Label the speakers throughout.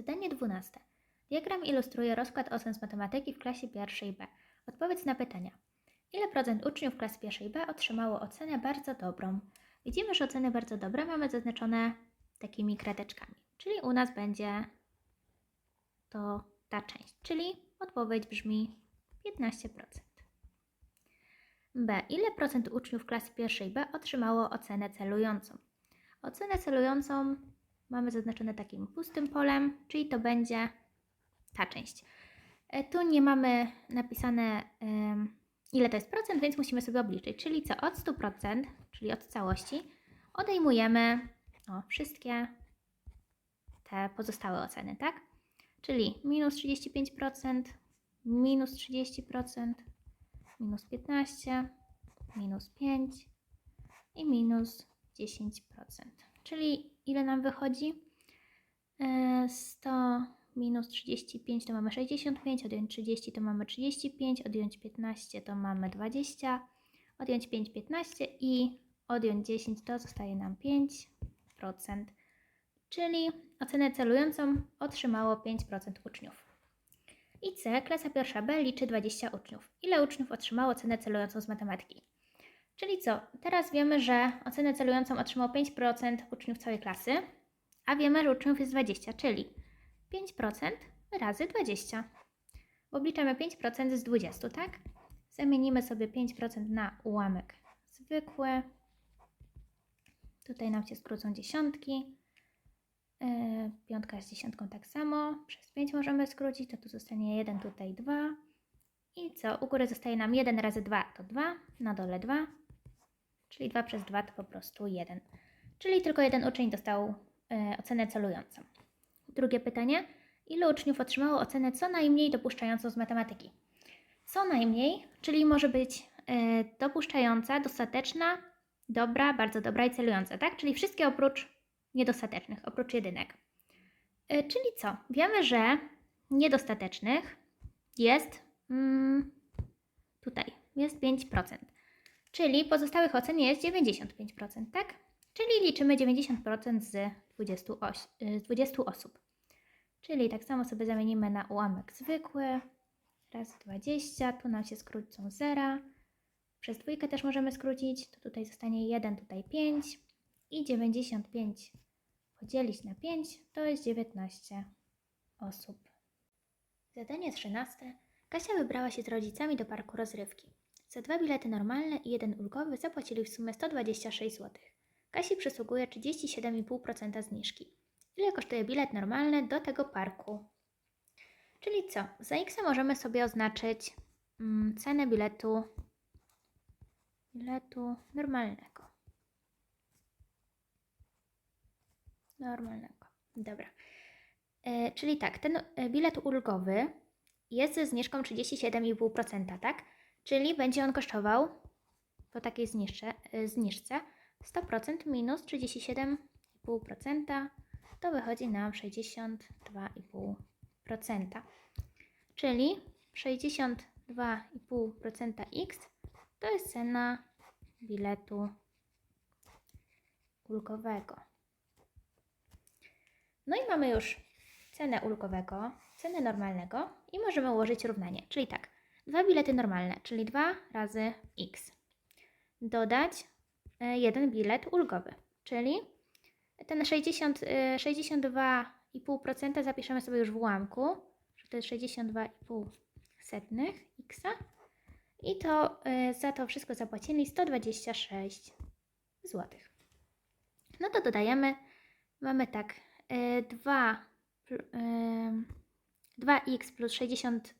Speaker 1: Zadanie 12. Diagram ilustruje rozkład ocen z matematyki w klasie pierwszej B. Odpowiedz na pytania. Ile procent uczniów klas pierwszej B otrzymało ocenę bardzo dobrą? Widzimy, że oceny bardzo dobre mamy zaznaczone takimi krateczkami, czyli u nas będzie to ta część, czyli odpowiedź brzmi 15%. B. Ile procent uczniów klasy pierwszej B otrzymało ocenę celującą? Ocenę celującą mamy zaznaczone takim pustym polem, czyli to będzie ta część. E, Tu nie mamy napisane ile to jest procent, więc musimy sobie obliczyć. Czyli co od 100%, czyli od całości, odejmujemy o, wszystkie te pozostałe oceny, tak? Czyli minus 35%, minus 30%, minus 15%, minus 5% i minus 10%. Czyli ile nam wychodzi? E, 100 minus 35 to mamy 65, odjąć 30 to mamy 35, odjąć 15 to mamy 20, odjąć 5 15 i odjąć 10 to zostaje nam 5%. Czyli ocenę celującą otrzymało 5% uczniów. I C, klasa pierwsza B liczy 20 uczniów. Ile uczniów otrzymało ocenę celującą z matematyki? Czyli co? Teraz wiemy, że ocenę celującą otrzymało 5% uczniów całej klasy, a wiemy, że uczniów jest 20, czyli 5% razy 20. Bo Obliczamy 5% z 20, tak? Zamienimy sobie 5% na ułamek zwykły. Tutaj nam się skrócą dziesiątki. Yy, piątka z dziesiątką tak samo. Przez 5 możemy skrócić, to tu zostanie 1, tutaj 2. I co? U góry zostaje nam 1 razy 2 to 2, na dole 2. Czyli 2 przez 2 to po prostu 1. Czyli tylko jeden uczeń dostał yy, ocenę celującą. Drugie pytanie. Ilu uczniów otrzymało ocenę co najmniej dopuszczającą z matematyki? Co najmniej, czyli może być e, dopuszczająca, dostateczna, dobra, bardzo dobra i celująca, tak? Czyli wszystkie oprócz niedostatecznych, oprócz jedynek. E, czyli co? Wiemy, że niedostatecznych jest mm, tutaj, jest 5%. Czyli pozostałych ocen jest 95%, tak? Czyli liczymy 90% z 20, oś, y, z 20 osób. Czyli tak samo sobie zamienimy na ułamek zwykły. Raz 20, tu nam się skrócą zera. Przez dwójkę też możemy skrócić, to tutaj zostanie 1, tutaj 5 i 95 podzielić na 5 to jest 19 osób. Zadanie 13. Kasia wybrała się z rodzicami do parku rozrywki. Za dwa bilety normalne i jeden ulgowy zapłacili w sumie 126 zł. Kasi przysługuje 37,5% zniżki. Ile kosztuje bilet normalny do tego parku? Czyli co? Za X możemy sobie oznaczyć mm, cenę biletu biletu normalnego. Normalnego. Dobra. E, czyli tak, ten e, bilet ulgowy jest ze zniżką 37,5%, tak? Czyli będzie on kosztował po takiej zniżce, e, zniżce 100% minus 37,5% to wychodzi nam 62,5%. Czyli 62,5% x to jest cena biletu ulgowego. No i mamy już cenę ulgowego, cenę normalnego i możemy ułożyć równanie. Czyli tak, dwa bilety normalne, czyli 2 razy x. Dodać e, jeden bilet ulgowy, czyli ten 62,5% e, zapiszemy sobie już w ułamku, że to jest 62,5 setnych x. I to e, za to wszystko zapłacili 126 zł. No to dodajemy, mamy tak 2, 2x plus 60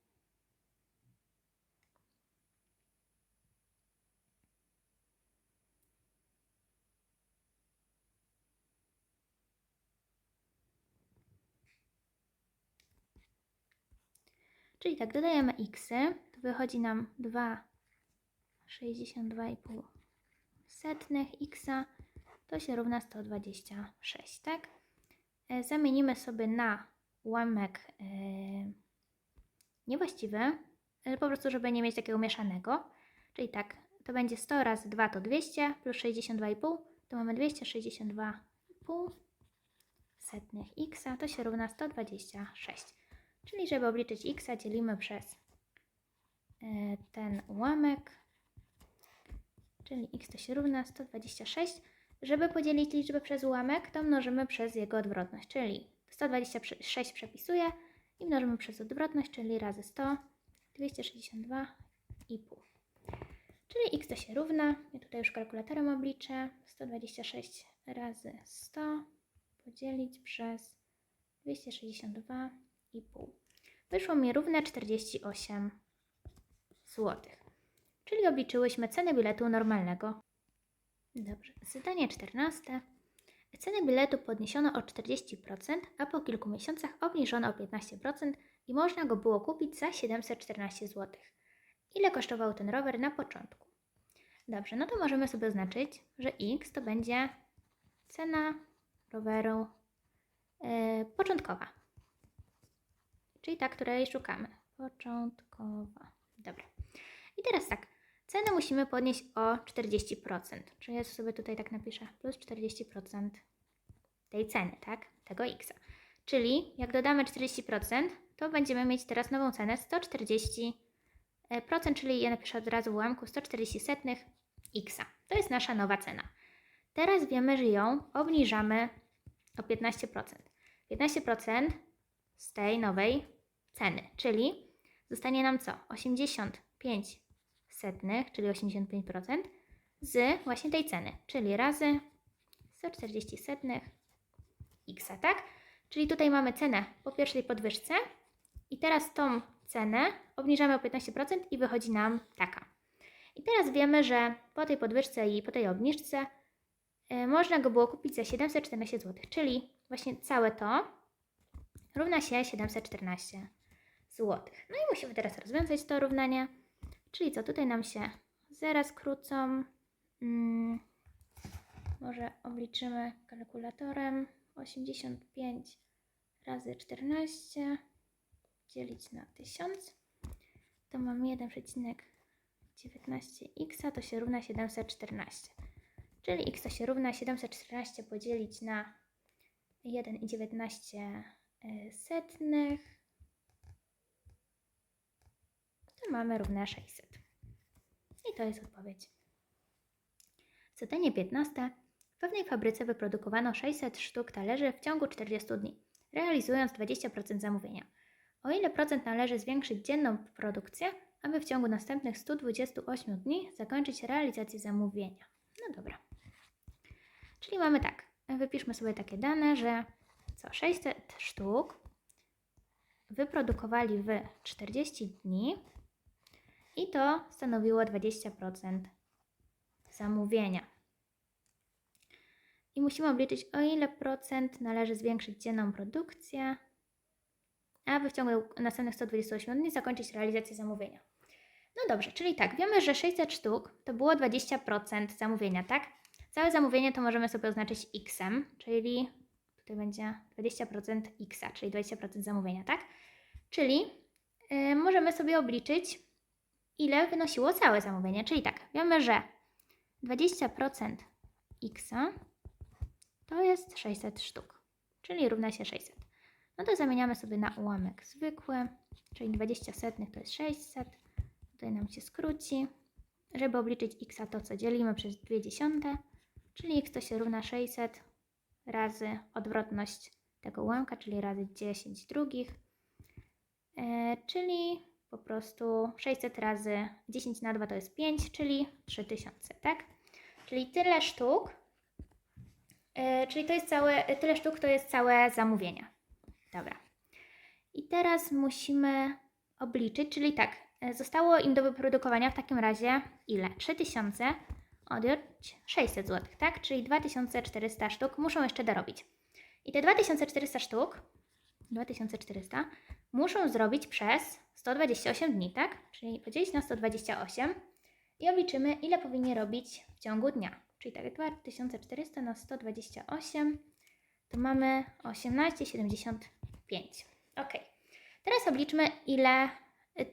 Speaker 1: Czyli tak, dodajemy x, to wychodzi nam 2 62,5 setnych x, to się równa 126, tak? e, zamienimy sobie na ułamek e, niewłaściwy, e, po prostu żeby nie mieć takiego mieszanego. Czyli tak, to będzie 100 razy 2 to 200 plus 62,5 to mamy 262,5 setnych x, to się równa 126. Czyli żeby obliczyć x, dzielimy przez e, ten ułamek, czyli x to się równa 126. Żeby podzielić liczbę przez ułamek, to mnożymy przez jego odwrotność, czyli 126 przepisuję i mnożymy przez odwrotność, czyli razy 100, 262,5. Czyli x to się równa, ja tutaj już kalkulatorem obliczę, 126 razy 100 podzielić przez 262,5. Wyszło mi równe 48 zł. Czyli obliczyłyśmy cenę biletu normalnego. Dobrze, zadanie 14. Cenę biletu podniesiono o 40%, a po kilku miesiącach obniżono o 15% i można go było kupić za 714 zł. Ile kosztował ten rower na początku? Dobrze, no to możemy sobie oznaczyć, że x to będzie cena roweru e, początkowa. Czyli ta, której szukamy. Początkowa. Dobra. I teraz tak. Cenę musimy podnieść o 40%. Czyli ja sobie tutaj tak napiszę. Plus 40% tej ceny, tak? Tego x. Czyli jak dodamy 40%, to będziemy mieć teraz nową cenę 140%, czyli ja napiszę od razu w ułamku 140 setnych x. To jest nasza nowa cena. Teraz wiemy, że ją obniżamy o 15%. 15% z tej nowej ceny, czyli zostanie nam co? 85 setnych, czyli 85% z właśnie tej ceny, czyli razy 140 setnych x, tak? Czyli tutaj mamy cenę po pierwszej podwyżce i teraz tą cenę obniżamy o 15% i wychodzi nam taka. I teraz wiemy, że po tej podwyżce i po tej obniżce y, można go było kupić za 714 zł, czyli właśnie całe to równa się 714 zł. No i musimy teraz rozwiązać to równanie, czyli co tutaj nam się zera skrócą. Hmm, może obliczymy kalkulatorem 85 razy 14 dzielić na 1000 to mam 1,19x to się równa 714 czyli x to się równa 714 podzielić na 1,19 setnych to mamy równe 600 i to jest odpowiedź zadanie 15 w pewnej fabryce wyprodukowano 600 sztuk talerzy w ciągu 40 dni, realizując 20% zamówienia. O ile procent należy zwiększyć dzienną produkcję, aby w ciągu następnych 128 dni zakończyć realizację zamówienia? No dobra. Czyli mamy tak, wypiszmy sobie takie dane, że co 600 sztuk wyprodukowali w 40 dni i to stanowiło 20% zamówienia. I musimy obliczyć, o ile procent należy zwiększyć dzienną produkcję, aby w ciągu następnych 128 dni zakończyć realizację zamówienia. No dobrze, czyli tak, wiemy, że 600 sztuk to było 20% zamówienia, tak? Całe zamówienie to możemy sobie oznaczyć x, czyli tutaj będzie 20% x, czyli 20% zamówienia, tak? Czyli yy, możemy sobie obliczyć, ile wynosiło całe zamówienie. Czyli tak, wiemy, że 20% x to jest 600 sztuk, czyli równa się 600. No to zamieniamy sobie na ułamek zwykły, czyli 20 setnych to jest 600. Tutaj nam się skróci. Żeby obliczyć x, to co dzielimy przez 2 dziesiąte, czyli x to się równa 600 razy odwrotność tego ułamka, czyli razy 10 drugich, e, czyli po prostu 600 razy 10 na 2 to jest 5, czyli 3000, tak? Czyli tyle sztuk, e, czyli to jest całe, tyle sztuk to jest całe zamówienie. Dobra. I teraz musimy obliczyć, czyli tak, e, zostało im do wyprodukowania w takim razie ile? 3000 odjąć 600 zł, tak? Czyli 2400 sztuk muszą jeszcze dorobić. I te 2400 sztuk, 2400, muszą zrobić przez 128 dni, tak? Czyli podzielić na 128 i obliczymy, ile powinni robić w ciągu dnia. Czyli tak, 2400 na 128 to mamy 18,75. Ok. Teraz obliczmy, ile y, y,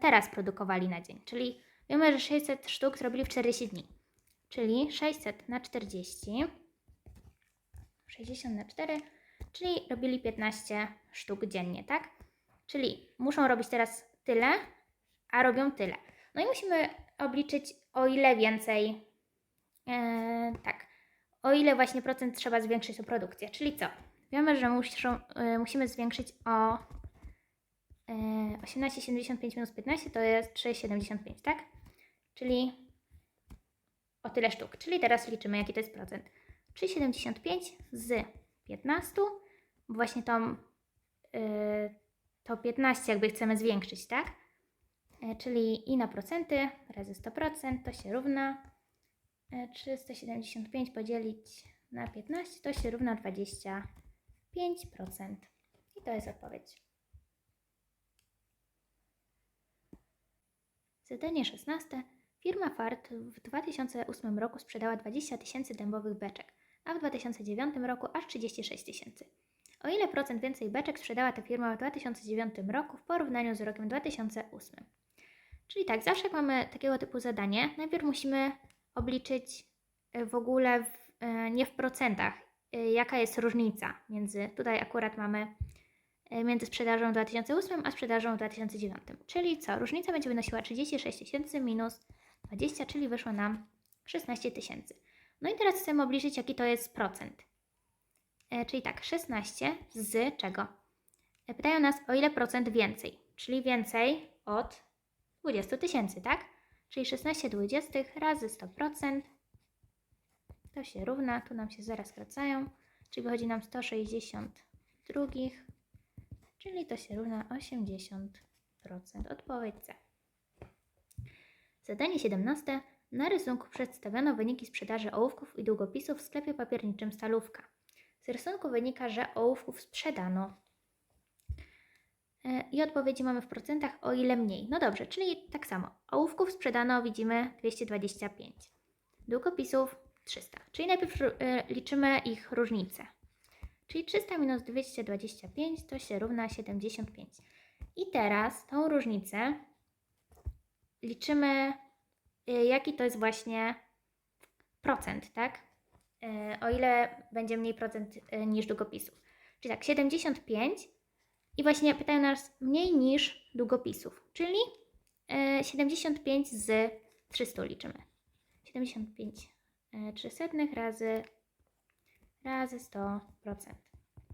Speaker 1: teraz produkowali na dzień. Czyli wiemy, że 600 sztuk zrobili w 40 dni. Czyli 600 na 40, 60 na 4, czyli robili 15 sztuk dziennie, tak? Czyli muszą robić teraz tyle, a robią tyle. No i musimy obliczyć, o ile więcej, e, tak, o ile właśnie procent trzeba zwiększyć o produkcję. Czyli co? Wiemy, że muszą, e, musimy zwiększyć o e, 18,75 minus 15 to jest 3,75, tak? Czyli o tyle sztuk. Czyli teraz liczymy, jaki to jest procent. 3,75 z 15, bo właśnie tą, y, to 15 jakby chcemy zwiększyć, tak? E, czyli i na procenty razy 100% to się równa e, 375 podzielić na 15 to się równa 25%. I to jest odpowiedź. Zadanie 16. Firma Fart w 2008 roku sprzedała 20 tysięcy dębowych beczek, a w 2009 roku aż 36 tysięcy. O ile procent więcej beczek sprzedała ta firma w 2009 roku w porównaniu z rokiem 2008? Czyli tak, zawsze jak mamy takiego typu zadanie, najpierw musimy obliczyć e, w ogóle w, e, nie w procentach, e, jaka jest różnica między, tutaj akurat mamy między sprzedażą w 2008 a sprzedażą w 2009. Czyli co? Różnica będzie wynosiła 36 tysięcy minus 20, czyli wyszło nam 16 tysięcy. No i teraz chcemy obliczyć, jaki to jest procent. E, czyli tak, 16 z czego? E, pytają nas, o ile procent więcej, czyli więcej od 20 tysięcy, tak? Czyli 16 dwudziestych razy 100% to się równa, tu nam się zaraz skracają, czyli wychodzi nam 160 drugich, czyli to się równa 80%. Odpowiedź C. Zadanie 17. Na rysunku przedstawiono wyniki sprzedaży ołówków i długopisów w sklepie papierniczym Stalówka. Z rysunku wynika, że ołówków sprzedano. E, I odpowiedzi mamy w procentach, o ile mniej. No dobrze, czyli tak samo. Ołówków sprzedano, widzimy 225. Długopisów 300. Czyli najpierw e, liczymy ich różnicę. Czyli 300 minus 225 to się równa 75. I teraz tą różnicę liczymy, y, jaki to jest właśnie procent, tak? Y, O ile będzie mniej procent y, niż długopisów. Czyli tak, 75 i właśnie pytają nas mniej niż długopisów, czyli y, 75 z 300 liczymy. 75 y, 300 razy, razy 100%.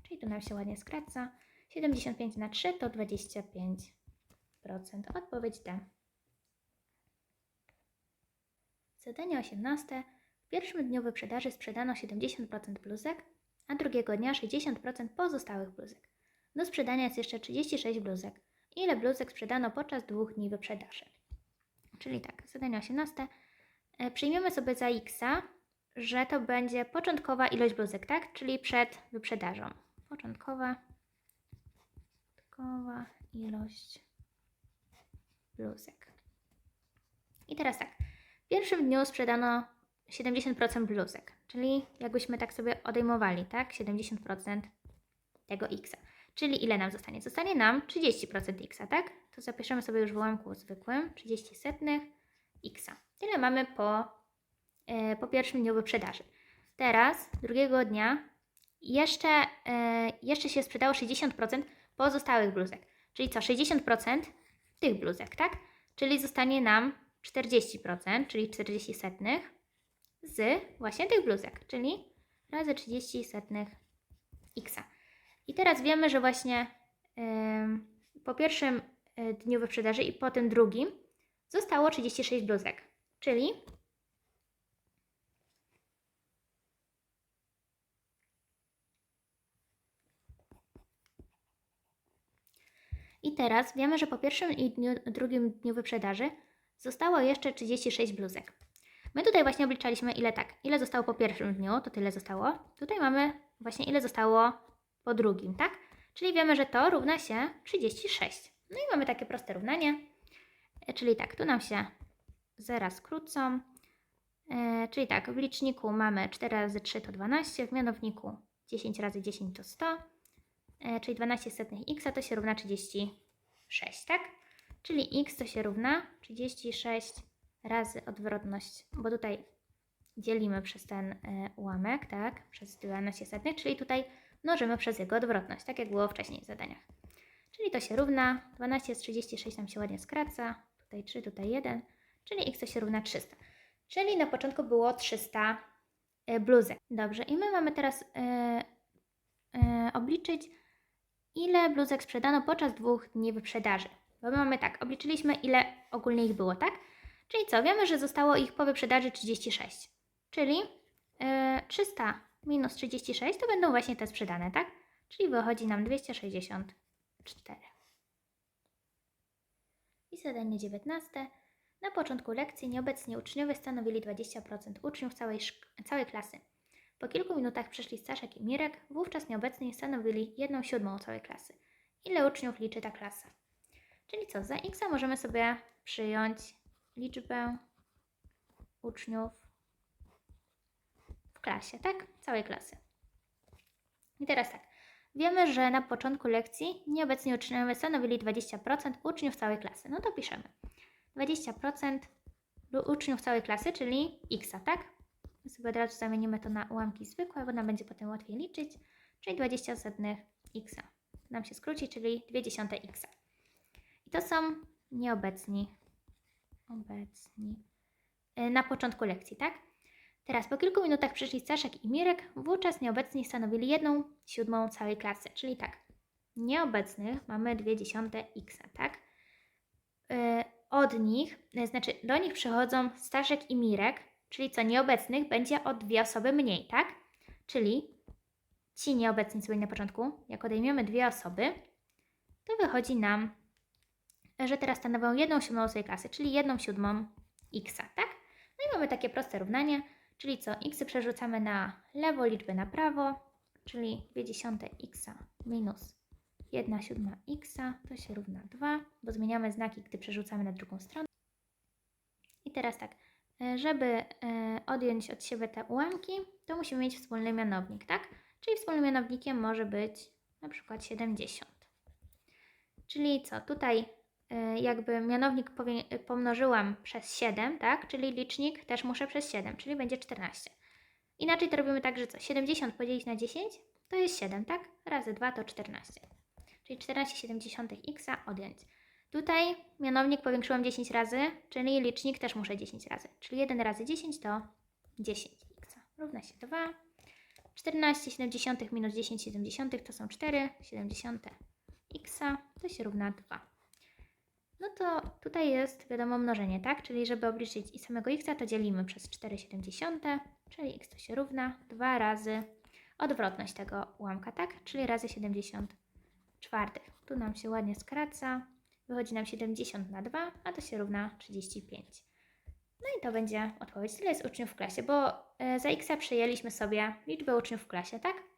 Speaker 1: Czyli tu nam się ładnie skraca. 75 na 3 to 25%. Odpowiedź D. Zadanie 18. W pierwszym dniu wyprzedaży sprzedano 70% bluzek, a drugiego dnia 60% pozostałych bluzek. Do sprzedania jest jeszcze 36 bluzek. Ile bluzek sprzedano podczas dwóch dni wyprzedaży? Czyli tak, zadanie 18. E, Przyjmiemy sobie za x, że to będzie początkowa ilość bluzek, tak? Czyli przed wyprzedażą. Początkowa, początkowa ilość bluzek. I teraz tak. Pierwszym dniu sprzedano 70% bluzek, czyli jakbyśmy tak sobie odejmowali, tak? 70% tego x. Czyli ile nam zostanie? Zostanie nam 30% x, tak? To zapiszemy sobie już w ułamku zwykłym 30 setnych x. Tyle mamy po, e, po pierwszym dniu wyprzedaży. Teraz, drugiego dnia, jeszcze, e, jeszcze się sprzedało 60% pozostałych bluzek. Czyli co? 60% tych bluzek, tak? Czyli zostanie nam 40%, czyli 40 setnych z właśnie tych bluzek, czyli razy 30 setnych x. I teraz wiemy, że właśnie ym, po pierwszym y, dniu wyprzedaży i po tym drugim zostało 36 bluzek, czyli I teraz wiemy, że po pierwszym i dniu, drugim dniu wyprzedaży zostało jeszcze 36 bluzek. My tutaj właśnie obliczaliśmy ile tak, ile zostało po pierwszym dniu, to tyle zostało. Tutaj mamy właśnie ile zostało po drugim, tak? Czyli wiemy, że to równa się 36. No i mamy takie proste równanie. E, Czyli tak, tu nam się zera skrócą. E, czyli tak, w liczniku mamy 4 razy 3 to 12, w mianowniku 10 razy 10 to 100, e, czyli 12 setnych x to się równa 36, tak? Czyli x to się równa 36 razy odwrotność, bo tutaj dzielimy przez ten e, ułamek, tak? Przez 12 setnych, czyli tutaj mnożymy przez jego odwrotność, tak jak było wcześniej w zadaniach. Czyli to się równa, 12 z 36 nam się ładnie skraca, tutaj 3, tutaj 1, czyli x to się równa 300. Czyli na początku było 300 e, bluzek. Dobrze, i my mamy teraz e, obliczyć, ile bluzek sprzedano podczas dwóch dni wyprzedaży. Bo my mamy tak, obliczyliśmy, ile ogólnie ich było, tak? Czyli co? Wiemy, że zostało ich po wyprzedaży 36. Czyli e, 300 minus 36 to będą właśnie te sprzedane, tak? Czyli wychodzi nam 264. I zadanie 19. Na początku lekcji nieobecni uczniowie stanowili 20% uczniów całej, całej klasy. Po kilku minutach przyszli Staszek i Mirek, wówczas nieobecni stanowili 1 siódmą całej klasy. Ile uczniów liczy ta klasa? Czyli co, za x możemy sobie przyjąć liczbę uczniów w klasie, tak? Całej klasy. I teraz tak. Wiemy, że na początku lekcji nieobecni uczniowie stanowili 20% uczniów całej klasy. No to piszemy. 20% lu- uczniów całej klasy, czyli x, tak? My sobie od razu zamienimy to na ułamki zwykłe, bo nam będzie potem łatwiej liczyć, czyli 20 setnych x. Nam się skróci, czyli 2 dziesiąte x. I to są nieobecni. Obecni. y, Na początku lekcji, tak? Teraz po kilku minutach przyszli Staszek i Mirek, wówczas nieobecni stanowili jedną siódmą całej klasy, czyli tak. Nieobecnych mamy 2 dziesiąte x, tak? Y, Od nich, y, znaczy do nich przychodzą Staszek i Mirek, czyli co nieobecnych będzie o dwie osoby mniej, tak? Czyli ci nieobecni sobie na początku, jak odejmiemy dwie osoby, to wychodzi nam, że teraz stanowią jedną siódmą swojej klasy, czyli jedną siódmą x, tak? No i mamy takie proste równanie, czyli co? x przerzucamy na lewo, liczbę na prawo, czyli 2 dziesiąte x minus 1 siódma x to się równa 2, bo zmieniamy znaki, gdy przerzucamy na drugą stronę. I teraz tak, żeby e, odjąć od siebie te ułamki, to musimy mieć wspólny mianownik, tak? Czyli wspólnym mianownikiem może być na przykład 70. Czyli co? Tutaj jakby mianownik y, pomnożyłam przez 7, tak? Czyli licznik też muszę przez 7, czyli będzie 14. Inaczej to robimy tak, że co? 70 podzielić na 10 to jest 7, tak? Razy 2 to 14. Czyli 14,7 x odjąć. Tutaj mianownik powiększyłam 10 razy, czyli licznik też muszę 10 razy. Czyli 1 razy 10 to 10 x równa się 2. 14,7 minus 10,7 to są 4,7 x, to się równa 2. No to tutaj jest wiadomo mnożenie, tak? Czyli żeby obliczyć i samego x, to dzielimy przez 4,7, czyli x to się równa 2 razy odwrotność tego ułamka, tak? Czyli razy 70 czwartych. Tu nam się ładnie skraca, wychodzi nam 70 na 2, a to się równa 35. No i to będzie odpowiedź. Tyle jest uczniów w klasie, bo e, za x przyjęliśmy sobie liczbę uczniów w klasie, tak?